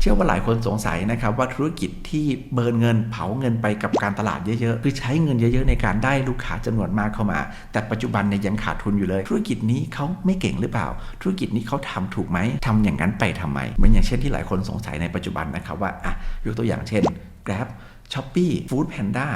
เชื่อว่าหลายคนสงสัยนะครับว่าธุรกิจที่เบิร์นเงินเผาเงินไปกับการตลาดเยอะๆ คือใช้เงินเยอะๆ ในการได้ลูกค้าจำนวนมากเข้ามา แต่ปัจจุบันเนี่ยยังขาดทุนอยู่เลย ธุรกิจนี้เขาไม่เก่งหรือเปล่า ธุรกิจนี้เขาทำถูกไหมทำอย่างนั้นไปทำไมเหมือนอย่างเช่นที่หลายคนสงสัยในปัจจุบันนะครับว่าอะยกตัวอย่างเช่น Grab Shopee Food Panda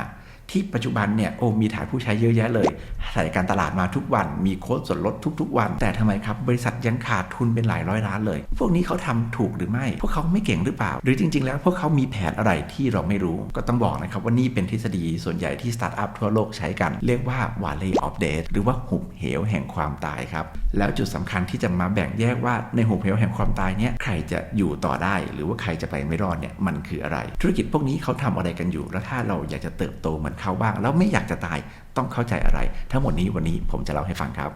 ที่ปัจจุบันเนี่ยโอ้มีฐานผู้ใช้เยอะแยะเลยใส่การตลาดมาทุกวัน มีโค้ดส่วนลดทุก ๆ วัน แต่ทำไมครับบริษัทยังขาดทุนเป็นหลายร้อยล้านเลย พวกนี้เขาทำถูกหรือไม่ พวกเขาไม่เก่งหรือเปล่า หรือจริง ๆ แล้วพวกเขามีแผนอะไรที่เราไม่รู้ ก็ต้องบอกนะครับว่านี่เป็นทฤษฎีส่วนใหญ่ที่สตาร์ทอัพทั่วโลกใช้กัน เรียกว่า Valley of Death หรือว่าหุบเหวแห่งความตายครับ แล้วจุดสำคัญที่จะมาแบ่งแยกว่าในหุบเหวแห่งความตายเนี่ยใครจะอยู่ต่อได้ หรือว่าใครจะไปไม่รอดเนี่ยมันคืออะไร ธุรกิจพวกนี้เขาทำอะไรกันอยู่ แล้วถ้าเราอยากจะเติบโตเหมือนเขาบ้าง แล้วไม่อยากจะตายต้องเข้าใจอะไร ทั้งหมดนี้วันนี้ผมจะเล่าให้ฟังครับ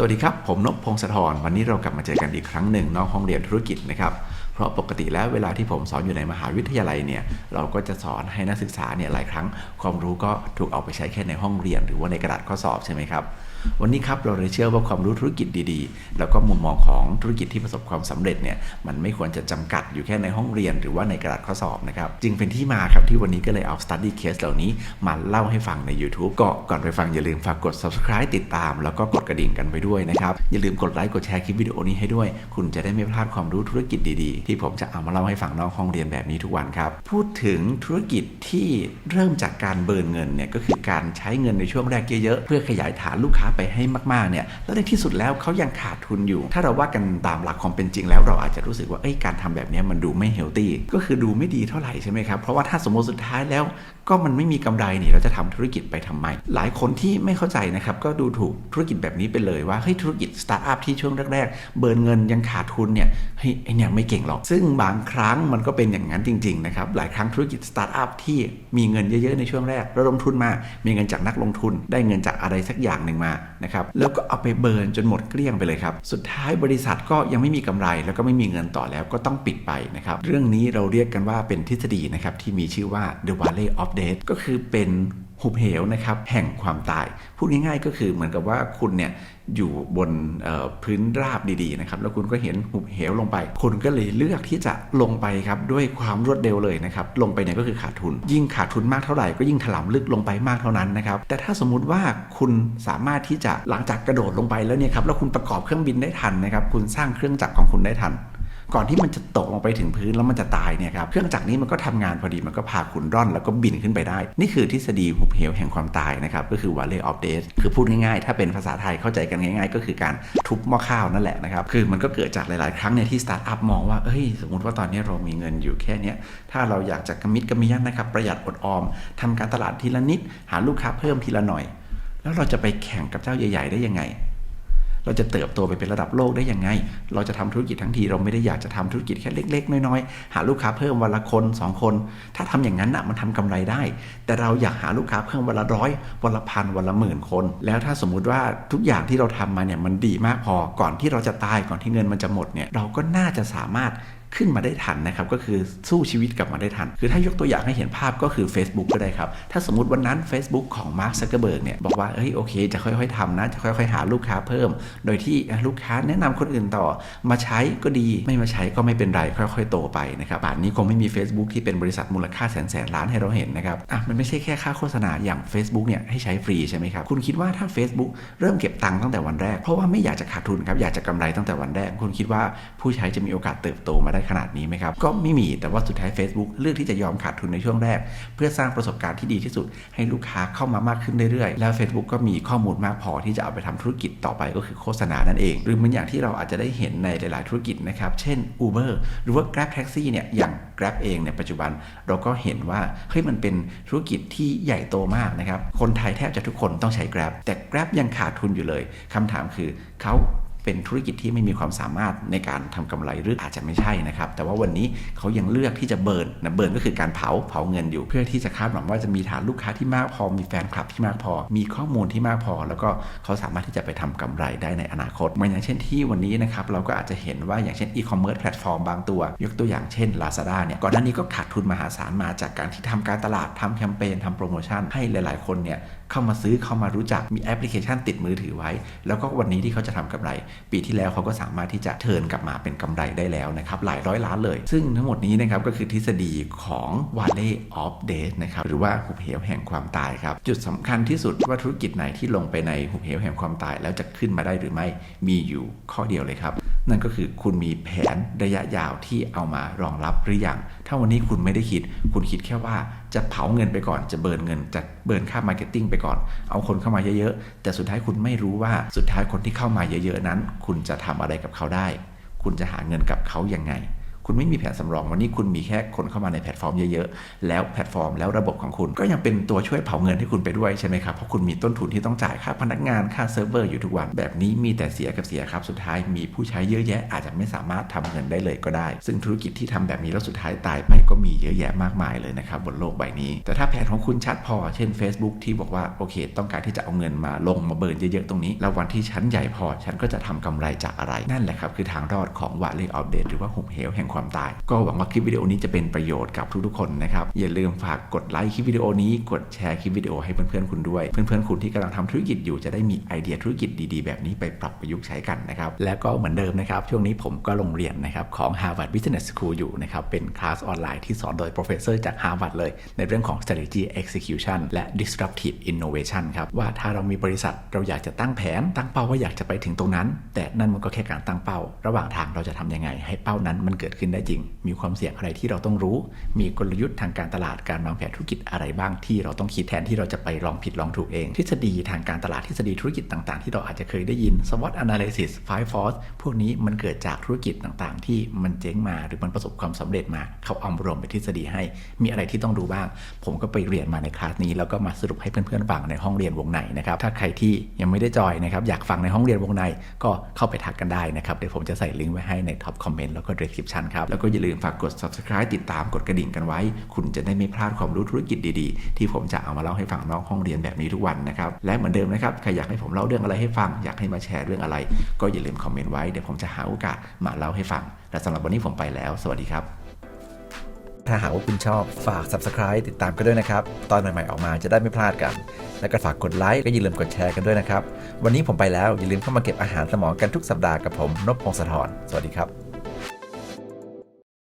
สวัสดีครับ ผมนพพงศธรวันนี้เรากลับมาเจอกันอีกครั้งหนึ่งนอกห้องเรียนธุรกิจนะครับ เพราะปกติแล้วเวลาที่ผมสอนอยู่ในมหาวิทยาลัยเนี่ยเราก็จะสอนให้นักศึกษาเนี่ยหลายครั้ง ความรู้ก็ถูกเอาไปใช้แค่ในห้องเรียน หรือว่าในกระดาษข้อสอบใช่ไหมครับ วันนี้ครับเราเลยเชื่อว่าความรู้ธุรกิจดีๆ แล้วก็มุมมองของธุรกิจที่ประสบความสำเร็จเนี่ยมันไม่ควรจะจำกัดอยู่แค่ในห้องเรียนหรือว่าในกระดาษข้อสอบนะครับจึงเป็นที่มาครับที่วันนี้ก็เลยเอา study case เหล่านี้มาเล่าให้ฟังใน YouTube ก็ก่อนไปฟังอย่าลืมฝากกด subscribe ติดตาม แล้วก็กดกระดิ่งกันไปด้วยนะครับอย่าลืมกดไลค์กดแชร์คลิปวิดีโอนี้ให้ด้วย คุณจะได้ไม่พลาดความรู้ธุรกิจดีๆ ที่ผมจะเอามาเล่าให้ฟังนอกห้องเรียนแบบนี้ทุกวันครับพูดถึงธุรกิจที่เริ่มจากการเบิร์นเงินเนี่ยก็คือการใช้เงินในช่วงแรกเยอะๆเพื่อขยายฐานลูกค้าไปให้มากๆเนี่ยแล้วในที่สุดแล้วเขายังขาดทุนอยู่ ถ้าเราว่ากันตามหลักความเป็นจริงแล้วเราอาจจะรู้สึกว่าเอ้ยการทำแบบนี้มันดูไม่เฮลตี้ก็คือดูไม่ดีเท่าไหร่ใช่ไหมครับเพราะว่าถ้าสมมติสุดท้ายแล้ว ก็มันไม่มีกำไรนี่เราจะทำธุรกิจไปทำไมหลายคนที่ไม่เข้าใจนะครับก็ดูถูกธุรกิจแบบนี้ไปเลยว่าเฮ้ยธุรกิจสตาร์ทอัพที่ช่วงแรกๆเบิร์นเงินยังขาดทุนเนี่ยเฮ้ยไอเนี่ยไม่เก่งหรอก ซึ่งบางครั้งมันก็เป็นอย่างนั้นจริงๆนะครับหลายครั้งธุรกิจสตาร์ทอัพที่มีเงินเยอะๆในช่วงแรกระดมทุนมา มีเงินจากนักลงทุน ได้เงินจากอะไรสักอย่างหนึ่งมานะครับแล้วก็เอาไปเบิร์นจนหมดเกลี้ยงไปเลยครับ สุดท้ายบริษัทก็ยังไม่มีกำไร แล้วก็ไม่มีเงินต่อแล้วก็ต้องปิดไปนะครับเรื่องนี้เราเรียกกันว่าเป็นทฤษฎีนะครับที่มีชื่อว่า The Valley of Death ก็คือเป็น หุบเหวนะครับแห่งความตาย พูดง่ายๆก็คือเหมือนกับว่าคุณเนี่ยอยู่บนพื้นราบดีๆนะครับแล้วคุณก็เห็นหุบเหวลงไปคุณก็เลยเลือกที่จะลงไปครับด้วยความรวดเร็วเลยนะครับลงไปเนี่ยก็คือขาดทุน ยิ่งขาดทุนมากเท่าไหร่ก็ยิ่งถลำลึกลงไปมากเท่านั้นนะครับแต่ถ้าสมมุติว่าคุณสามารถที่จะหลังจากกระโดดลงไปแล้วเนี่ยครับแล้วคุณประกอบเครื่องบินได้ทันนะครับคุณสร้างเครื่องจักรของคุณได้ทัน ก่อนที่มันจะตกลงไปถึงพื้นแล้วมันจะตายเนี่ยครับเครื่องจักรนี้มันก็ทำงานพอดีมันก็พาคุณร่อนแล้วก็บินขึ้นไปได้ นี่คือทฤษฎีหุบเหวแห่งความตายนะครับก็คือ Valley of Death คือพูดง่ายๆ ถ้าเป็นภาษาไทยเข้าใจกันง่าย ๆ ก็คือการทุบหม้อข้าวนั่นแหละนะครับคือมันก็เกิดจากหลายๆ ครั้งเนี่ยที่สตาร์ทอัพมองว่าเอ้ยสมมติว่าตอนนี้เรามีเงินอยู่แค่นี้ถ้าเราอยากจะกระมิดกระเมียนนะครับประหยัดอดออมทำการตลาดทีละนิด หาลูกค้าเพิ่มทีละหน่อย แล้วเราจะไปแข่งกับเจ้าใหญ่ ๆ ได้ยังไง เราจะเติบโตไปเป็นระดับโลกได้ยังไง เราจะทำธุรกิจทั้งทีเราไม่ได้อยากจะทำธุรกิจแค่เล็ก ๆ น้อยๆ หาลูกค้าเพิ่มวันละคน 2 คน ถ้าทำอย่างนั้นอะมันทำกำไรได้ แต่เราอยากหาลูกค้าเพิ่มวันละร้อยวันละพันวันละหมื่นคน แล้วถ้าสมมุติว่าทุกอย่างที่เราทำมาเนี่ยมันดีมากพอก่อนที่เราจะตายก่อนที่เงินมันจะหมดเนี่ยเราก็น่าจะสามารถ ขึ้นมาได้ทันนะครับก็คือสู้ชีวิตกลับมาได้ทัน คือถ้ายกตัวอย่างให้เห็นภาพก็คือ Facebook ก็ได้ครับ ถ้าสมมติวันนั้น Facebook ของมาร์คซักเกอร์เบิร์กเนี่ยบอกว่าเฮ้ยโอเค จะค่อยๆทำนะ จะค่อยๆ หาลูกค้าเพิ่ม โดยที่ลูกค้าแนะนำคนอื่นต่อ มาใช้ก็ดีไม่มาใช้ก็ไม่เป็นไร ค่อยๆ โตไปนะครับป่านนี้คงไม่มี Facebook ที่เป็นบริษัทมูลค่าแสนแสนล้านให้เราเห็นนะครับอะมันไม่ใช่แค่ค่าโฆษณาอย่าง Facebook เนี่ยให้ใช้ฟรีใช่ไหมครับคุณคิดว่าถ้า Facebook เริ่มเก็บตังค์ตั้งแต่วันแรกเพราะว่าไม่อยากจะขาดทุนครับอยากจะกำไรตั้งแต่วันแรก คุณคิดว่าผู้ใช้จะมีโอกาสเติบโตมาได้ขนาดนี้ไหมครับ ก็ไม่มีแต่ว่าสุดท้าย Facebook เลือกที่จะยอมขาดทุนในช่วงแรก เพื่อสร้างประสบการณ์ที่ดีที่สุด ให้ลูกค้าเข้ามามากขึ้นเรื่อยๆ แล้ว Facebook ก็มีข้อมูลมากพอที่จะเอาไปทำธุรกิจต่อไปก็คือโฆษณานั่นเอง หรือเหมือนอย่างที่เราอาจจะได้เห็นในหลาย ๆ ธุรกิจนะครับ เช่น Uber หรือว่า Grab Taxi เนี่ยอย่าง Grab เองในปัจจุบันเราก็เห็นว่าเฮ้ยมันเป็นธุรกิจที่ใหญ่โตมากนะครับคนไทยแทบจะทุกคนต้องใช้ Grab แต่ Grab ยังขาดทุนอยู่เลยคำถามคือเขา เป็นธุรกิจที่ไม่มีความสามารถในการทำกำไรหรืออาจจะไม่ใช่นะครับ แต่ว่าวันนี้เขายังเลือกที่จะเบิร์นนะเบิร์นก็คือการเผาเผาเงินอยู่ เพื่อที่จะคาดหวังว่าจะมีฐานลูกค้าที่มากพอมีแฟนคลับที่มากพอ มีข้อมูลที่มากพอ แล้วก็เขาสามารถที่จะไปทำกำไรได้ในอนาคตเหมือนอย่างเช่นที่วันนี้นะครับเราก็อาจจะเห็นว่าอย่างเช่นอีคอมเมิร์ซแพลตฟอร์มบางตัว ยกตัวอย่างเช่น Lazada เนี่ยก่อนหน้านี้ก็ขาดทุนมหาศาลมาจากการที่ทำการตลาดทำแคมเปญทำโปรโมชั่นให้หลาย ๆ คนเนี่ย เข้ามาซื้อเข้ามารู้จักมีแอปพลิเคชันติดมือถือไว้ แล้วก็วันนี้ที่เขาจะทำกำไร ปีที่แล้วเขาก็สามารถที่จะเทิร์นกลับมาเป็นกำไรได้แล้วนะครับหลายร้อยล้านเลย ซึ่งทั้งหมดนี้นะครับก็คือทฤษฎีของ Valley of Death นะครับหรือว่าหุบเหวแห่งความตายครับจุดสำคัญที่สุดว่าธุรกิจไหนที่ลงไปในหุบเหวแห่งความตาย แล้วจะขึ้นมาได้หรือไม่มีอยู่ข้อเดียวเลยครับ นั่นก็คือคุณมีแผนระยะยาวที่เอามารองรับหรือยัง ถ้าวันนี้คุณไม่ได้คิด คุณคิดแค่ว่าจะเผาเงินไปก่อน จะเบิร์นเงิน จะเบิร์นค่ามาร์เก็ตติ้งไปก่อน เอาคนเข้ามาเยอะๆ แต่สุดท้ายคุณไม่รู้ว่าสุดท้ายคนที่เข้ามาเยอะๆนั้น คุณจะทำอะไรกับเขาได้ คุณจะหาเงินกับเขายังไง คุณไม่มีแผนสำรองวันนี้คุณมีแค่คนเข้ามาในแพลตฟอร์มเยอะๆ แล้วแพลตฟอร์มแล้วระบบของคุณ ก็ยังเป็นตัวช่วยเผาเงินให้คุณไปด้วยใช่ไหมครับ เพราะคุณมีต้นทุนที่ต้องจ่ายค่าพนักงานค่าเซิร์ฟเวอร์อยู่ทุกวัน แบบนี้มีแต่เสียกับเสียครับ สุดท้ายมีผู้ใช้เยอะแยะอาจจะไม่สามารถทำเงินได้เลยก็ได้ ซึ่งธุรกิจที่ทำแบบนี้แล้วสุดท้ายตายไปก็มีเยอะแยะมากมายเลยนะครับบนโลกใบนี้ แต่ถ้าแผนของคุณชัดพอ เช่น Facebook ที่บอกว่าโอเค ต้องการที่จะเอาเงินมาลงมาเบิร์นเยอะๆตรงนี้ แล้ววันที่ชั้นใหญ่พอฉันก็จะทำกำไรจากอะไรนั่นแหละครับคือทางรอดของวาเลออฟเดตหรือว่าหุบเหวแห่งความตาย ก็หวังว่าคลิปวิดีโอนี้จะเป็นประโยชน์กับทุกๆคนนะครับ อย่าลืมฝากกดไลค์คลิปวิดีโอนี้ กดแชร์คลิปวิดีโอให้เพื่อนๆคุณด้วย เพื่อนๆคุณที่กำลังทำธุรกิจอยู่จะได้มีไอเดียธุรกิจดีๆ แบบนี้ไปปรับประยุกต์ใช้กันนะครับ แล้วก็เหมือนเดิมนะครับ ช่วงนี้ผมก็ลงเรียนนะครับของ Harvard Business School อยู่นะครับ เป็นคลาสออนไลน์ที่สอนโดย professor จาก Harvard เลย ในเรื่องของ strategy execution และ disruptive innovation ครับ ว่าถ้าเรามีบริษัทเราอยากจะตั้งแผน ตั้งเป้าว่าอยากจะไปถึงตรงนั้น แต่นั่นมันก็แค่การตั้งเป้า ระหว่างทางเราจะทำยังไงให้เป้านั้นมันเกิดขึ้นได้จริง มีความเสี่ยงอะไรที่เราต้องรู้ มีกลยุทธ์ทางการตลาดการวางแผนธุรกิจอะไรบ้างที่เราต้องคิดแทนที่เราจะไปลองผิดลองถูกเอง ทฤษฎีทางการตลาดทฤษฎีธุรกิจต่างๆ ที่เราอาจจะเคยได้ยิน SWOT analysis five force พวกนี้มันเกิดจากธุรกิจต่างๆ ที่มันเจ๊งมาหรือมันประสบความสำเร็จมาเขาเอามารวมเป็นทฤษฎีให้ มีอะไรที่ต้องรู้บ้าง ผมก็ไปเรียนมาในคลาสนี้แล้วก็มาสรุปให้เพื่อนๆฟังในห้องเรียนวงในนะครับถ้าใครที่ยังไม่ได้จอยนะครับอยากฟังในห้องเรียนวงในก็เข้าไปทักกันได้นะครับเดี๋ยวผมจะใส่ลิงก์ไว้ให้ในท็อปคอมเมนต์แล้วก็ description ครับแล้วก็อย่าลืมฝากกด subscribe ติดตามกดกระดิ่งกันไว้ คุณจะได้ไม่พลาดความรู้ธุรกิจดีๆ ที่ผมจะเอามาเล่าให้ฟังนอกห้องเรียนแบบนี้ทุกวันนะครับ และเหมือนเดิมนะครับ ใครอยากให้ผมเล่าเรื่องอะไรให้ฟัง อยากให้มาแชร์เรื่องอะไร ก็อย่าลืมคอมเมนต์ไว้ เดี๋ยวผมจะหาโอกาสมาเล่าให้ฟัง และสำหรับวันนี้ผมไปแล้ว สวัสดีครับ ถ้าหากว่าคุณชอบ ฝาก subscribe ติดตามกันด้วยนะครับ ตอนใหม่ๆออกมาจะได้ไม่พลาดกัน แล้วก็ฝากกดไลค์ก็อย่าลืมกดแชร์กันด้วยนะครับ วันนี้ผมไปแล้วอย่าลืมเข้ามาเก็บอาหารสมองกันทุกสัปดาห์กับผมนพพงศธรสวัสดีครับ